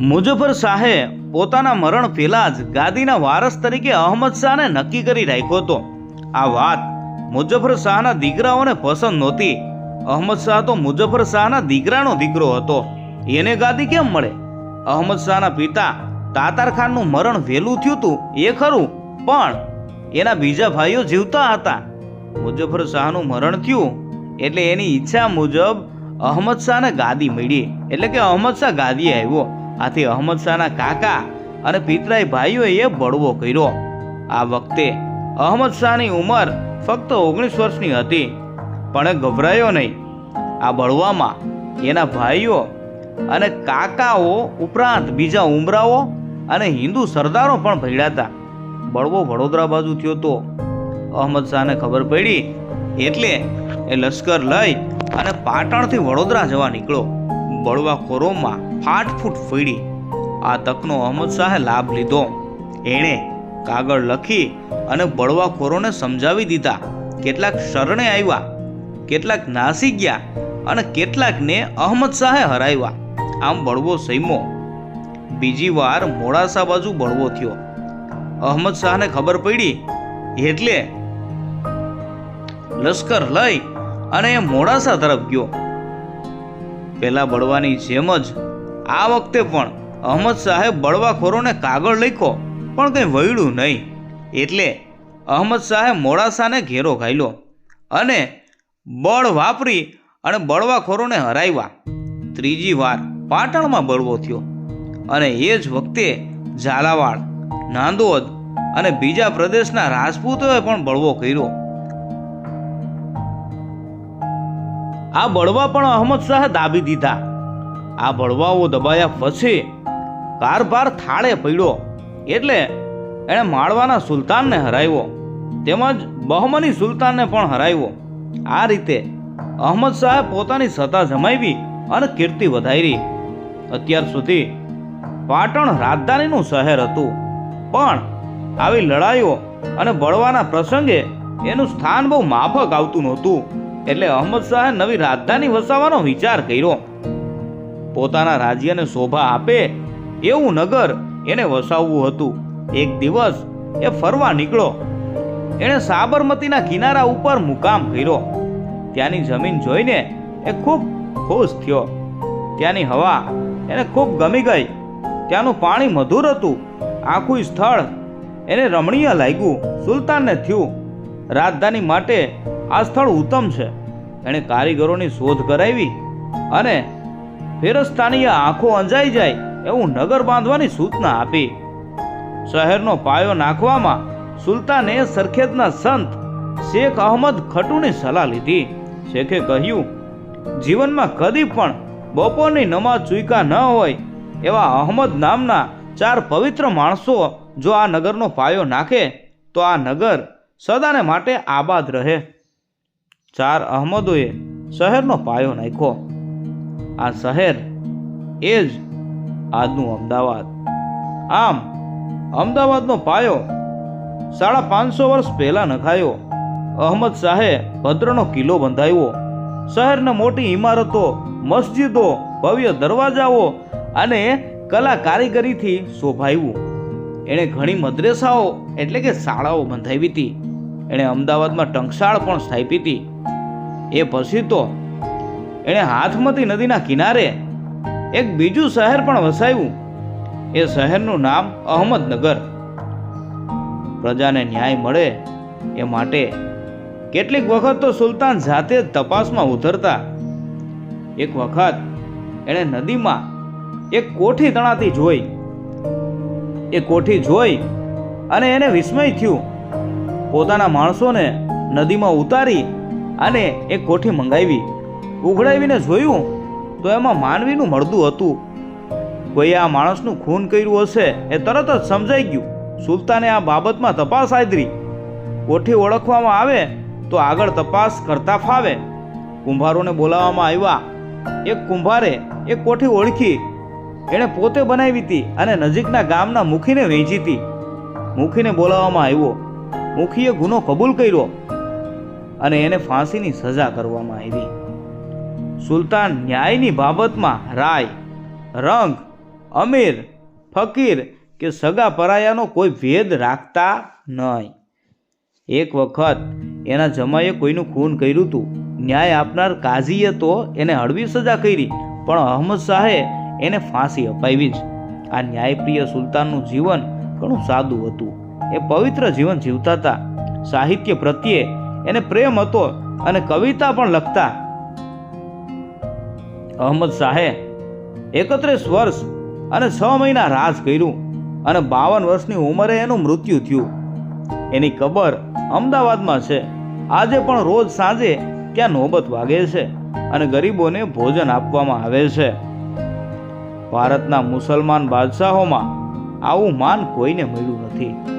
મુઝફ્ફર શાહે પોતાના મરણ પહેલાં જ ગાદીના વારસ તરીકે અહમદ શાહને નક્કી કરી રાખ્યો હતો. આ વાત મુઝફ્ફર શાહના દીકરાઓને પસંદ નહોતી. અહમદ શાહ તો મુઝફ્ફર શાહના દીકરાનો દીકરો હતો. એને ગાદી કેમ મળે? અહમદ શાહના પિતા તાતાર ખાનનું મરણ વહેલું થયું હતું, એ ખરું, પણ એના બીજા ભાઈઓ જીવતા હતા. મુઝફ્ફર શાહનું મરણ થયું એટલે એની ઈચ્છા મુજબ અહમદ શાહને ગાદી મળી. એટલે કે અહમદ શાહ ગાદીએ આવ્યો. આથી અહમદ શાહના કાકા અને પિતરાઈ ભાઈઓએ બળવો કર્યો. આ વખતે અહમદ શાહની ઉંમર ફક્ત ઓગણીસ વર્ષની હતી, પણ એ ગભરાયો નહીં. આ બળવામાં એના ભાઈઓ અને કાકાઓ ઉપરાંત બીજા ઉમરાઓ અને હિન્દુ સરદારો પણ હતા. બળવો વડોદરા બાજુ થયો તો અહમદ શાહને ખબર પડી, એટલે એ લશ્કર લઈ અને પાટણથી વડોદરા જવા નીકળ્યો. બળવાખોરોમાં ફાટફૂટ ફળી આ તકનો અહમદ શાહે લાભ લીધો. એણે કાગળ લખી અને બળવાખોરોને સમજાવી દીધા. કેટલાક શરણે આવ્યા, કેટલાક નાસી ગયા અને કેટલાકને અહમદ શાહે હરાવ્યા. આમ બળવો સૈમો. બીજી વાર મોડાસા બાજુ બળવો થયો. અહમદ શાહને ખબર પડી, એટલે લશ્કર લઈ અને એ મોડાસા તરફ ગયો. પેલા બળવાની જેમ જ આ વખતે પણ અહમદ શાહે બળવાખોરોને કાગળ લખ્યો, પણ કંઈ વળ્યું નહીં. એટલે અહમદ શાહે મોડાસાને ઘેરો ઘાલ્યો અને બળ વાપરી અને બળવાખોરોને હરાવ્યા. ત્રીજી વાર પાટણમાં બળવો થયો અને એ જ વખતે ઝાલાવાડ, નાંદોદ અને બીજા પ્રદેશના રાજપૂતોએ પણ બળવો કર્યો. આ બળવા પણ અહમદ શાહ દાબી દીધા. આ બળવાઓ દબાયા પછી કારભાર થાળે પડ્યો. એટલે એણે માળવાના સુલતાનને હરાવ્યો. તેમજ બહમની સુલતાનને પણ હરાવ્યો. આ રીતે અહમદ શાહે પોતાની સત્તા જમાવી અને કીર્તિ વધારી. અત્યાર સુધી પાટણ રાજધાનીનું શહેર હતું. પણ આવી લડાઈઓ અને બળવાના પ્રસંગે એનું સ્થાન બહુ માફક આવતું નહોતું. એટલે અહમદ શાહે નવી રાજધાની વસાવવાનો વિચાર કર્યો. પોતાના રાજ્યને શોભા આપે એવું નગર એને વસાવવું હતું. એક દિવસ એ ફરવા નીકળ્યો એણે સાબરમતીના કિનારા ઉપર મુકામ કર્યો. ત્યાંની જમીન જોઈને એ ખૂબ ખુશ થયો. ત્યાંની હવા એને ખૂબ ગમી ગઈ. ત્યાંનું પાણી મધુર હતું. આખું સ્થળ એને રમણીય લાગ્યું. સુલતાનને થયું. રાજધાની માટે આ સ્થળ ઉત્તમ છે. એણે કારીગરોની શોધ કરાવી અને ફેરસ્તાનીય આંખો અંજાઈ જાય એવું નગર બાંધવાની સૂચના આપી. શહેરનો પાયો નાખવામાં સુલતાને સરખેજના સંત શેખ અહમદ ખટુની સલાહ લીધી. શેખે કહ્યું, જીવનમાં કદી પણ બપોરની નમાઝ ચૂકા ન હોય એવા અહમદ નામના ચાર પવિત્ર માણસો જો આ નગરનો પાયો નાખે, તો આ નગર સદાને માટે આબાદ રહે. ચાર અહમદોએ શહેરનો પાયો નાખ્યો. આ શહેર એ જ આજનું અમદાવાદ. આમ, અમદાવાદનો પાયો સાડા પાંચસો વર્ષ પહેલા નખાયો. અહમદ શાહે ભદ્રનો કિલ્લો બંધાવ્યો. શહેરને મોટી ઇમારતો, મસ્જિદો, ભવ્ય દરવાજાઓ અને કલા કારીગરીથી શોભાવ્યું એણે ઘણી મદ્રેસાઓ એટલે કે શાળાઓ બંધાવી હતી. એણે અમદાવાદમાં ટંકશાળ પણ સ્થાપી હતી. એ પછી તો એણે હાથમતી નદીના કિનારે એક બીજું શહેર પણ વસાવ્યું. એ શહેરનું નામ અહમદનગર. પ્રજાને ન્યાય મળે એ માટે કેટલીક વખત તો સુલતાન જાતે જ તપાસમાં ઉતરતા. એક વખત એણે નદીમાં એક કોઠી તણાતી જોઈ. એ કોઠી જોઈ અને એને વિસ્મય થયું. પોતાના માણસોને નદીમાં ઉતારી અને એ કોઠી મંગાવી. ઉઘડાવીને જોયું તો એમાં માનવીનું મળદું હતું. કોઈ આ માણસનું ખૂન કર્યું હશે એ તરત જ સમજાઈ ગયું. સુલતાને આ બાબતમાં તપાસ આદરી. કોઠી ઓળખવામાં આવે તો આગળ તપાસ કરતા ફાવે. કુંભારોને બોલાવવામાં આવ્યા. એક કુંભારે એ કોઠી ઓળખી. એણે પોતે બનાવી હતી અને નજીકના ગામના મુખીને વેચી હતી. મુખીને બોલાવવામાં આવ્યો. મુખીએ ગુનો કબૂલ કર્યો. અને એને ફાંસીની સજા કરવામાં આવી. સુલતાન ન્યાયની બાબતમાં રાય, રંગ, અમીર, ફકીર કે સગા પરાયાનો કોઈ ભેદ રાખતા નહીં. એક વખત એના જમાએ કોઈનું ખૂન કર્યું હતું. ન્યાય આપનાર કાઝીએ તો એને હળવી સજા કરી, પણ અહમદ શાહે એને ફાંસી અપાવી જ. આ ન્યાયપ્રિય સુલતાનનું જીવન ઘણું સાદું હતું. એ પવિત્ર જીવન જીવતા હતા. સાહિત્ય પ્રત્યે એને પ્રેમ હતો અને કવિતા પણ લખતા. અહમદ શાહે એકત્રીસ વર્ષ અને છ મહિના રાજ કર્યું અને બાવન વર્ષની ઉંમરે એનું મૃત્યુ થયું. એની કબર અમદાવાદમાં છે. આજે પણ રોજ સાંજે ત્યાં નોબત વાગે છે અને ગરીબોને ભોજન આપવામાં આવે છે. ભારતના મુસલમાન બાદશાહોમાં આવું માન કોઈને મળ્યું નથી.